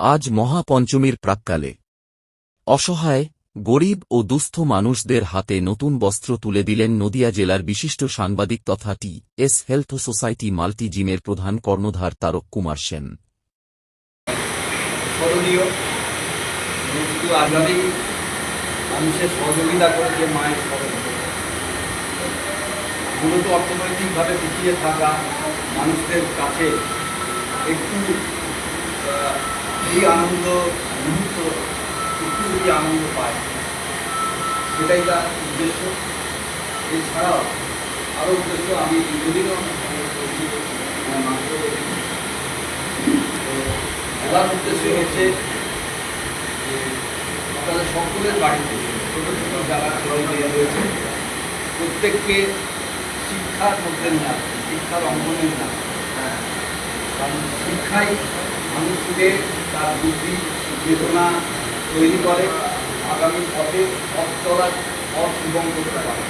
আজ মহাপঞ্চমীর প্রাক্কালে। অসহায়, গরিব ও দুস্থ মানুষদের হাতে নতুন বস্ত্র তুলে দিলেন নদিয়া জেলার বিশিষ্ট সাংবাদিক তথা T S health society multi জিমের প্রধান কর্ণধার তারক কুমার সেন। মানুষের সহযোগিতা করেছে মায়ের স্মরণ। মূলত অর্থনৈতিকভাবে পিছিয়ে থাকা মানুষদের কাছে একটু এই আনন্দ, মুহূর্ত, একটু যদি আনন্দ পায়, সেটাই তার উদ্দেশ্য। এছাড়াও আরও উদ্দেশ্য আমি দীর্ঘদিনও প্রধান উদ্দেশ্য হচ্ছে যে আপনাদের সকলের বাড়িতে ছোট ছোট যারা ছেলে রয়েছে, প্রত্যেককে শিক্ষার মধ্যে না শিক্ষার অঙ্গনে না কারণ শিক্ষাই মানুষকে তার বুদ্ধি, চেতনা তৈরি করে আগামী পথে পথ চলার পথ সুগম করতে পারে।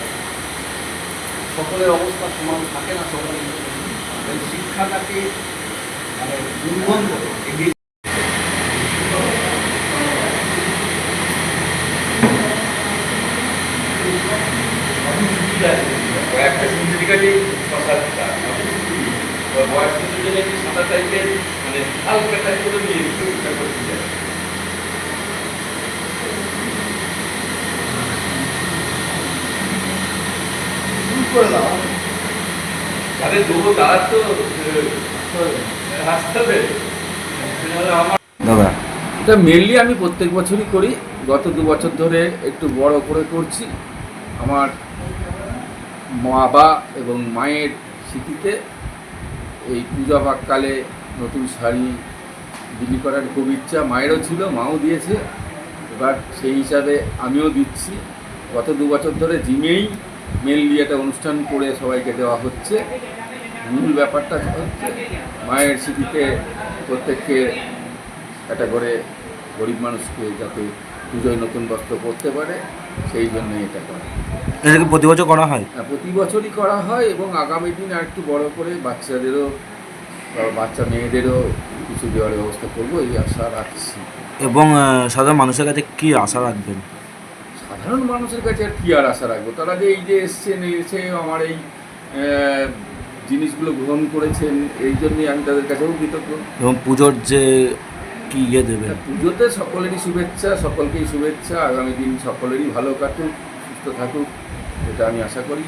সকলের অবস্থা সমান থাকে না, সকলের শিক্ষাটাকে মানে উন্নয়ন করে এগিয়ে কয়েকটা সিন্ডিকেটই শশার কাজ জন্য সাদা টাইপের মানে হালকা টাইপ করে নিয়ে একটু এটা করতে চাই করে দাও। তাদের দেবো তার তো হাসতে হবে। দাদা। এটা মেনলি আমি প্রত্যেক বছরই করি। গত দু বছর ধরে একটু বড় করে করছি। আমার মা বাবা এবং মায়ের স্মৃতিতে এই পূজা পাককালে নতুন শাড়ি বিলি করার খুব ইচ্ছা। মায়েরও ছিল, মাও দিয়েছে। এবার সেই হিসাবে আমিও দিচ্ছি। গত দু বছর ধরে জিমেই মেনলি একটা অনুষ্ঠান করে সবাইকে দেওয়া হচ্ছে। মূল ব্যাপারটা হচ্ছে মায়ের স্মৃতিতে প্রত্যেককে একটা করে গরিব মানুষকে যাতে পুজোয় নতুন বস্ত্র পরতে পারে সেই জন্যই এটা করা। এটা কি প্রতি বছর করা হয়? আর প্রতি বছরই করা হয় এবং আগামী দিন আর একটু বড় করে বাচ্চাদেরও বাচ্চা মেয়েদেরও কিছু দেওয়ার ব্যবস্থা করব এই আশা রাখছি। এবং সাধারণ মানুষের কাছে কি আশা রাখবেন? সাধারণ মানুষের কাছে আর কী আর আশা রাখব? তারা যে এই যে এসছেন এসে আমার এই জিনিসগুলো গ্রহণ করেছেন এই জন্যই আমি তাদের কাছেও কৃতজ্ঞ। এবং পুজোর যে কি ইয়ে দেবেন পুজোতে সকলেরই শুভেচ্ছা, সকলকেই শুভেচ্ছা, আগামী দিন সকলেরই ভালো কাটুক, সুস্থ থাকুক, এটা আমি আশা করি।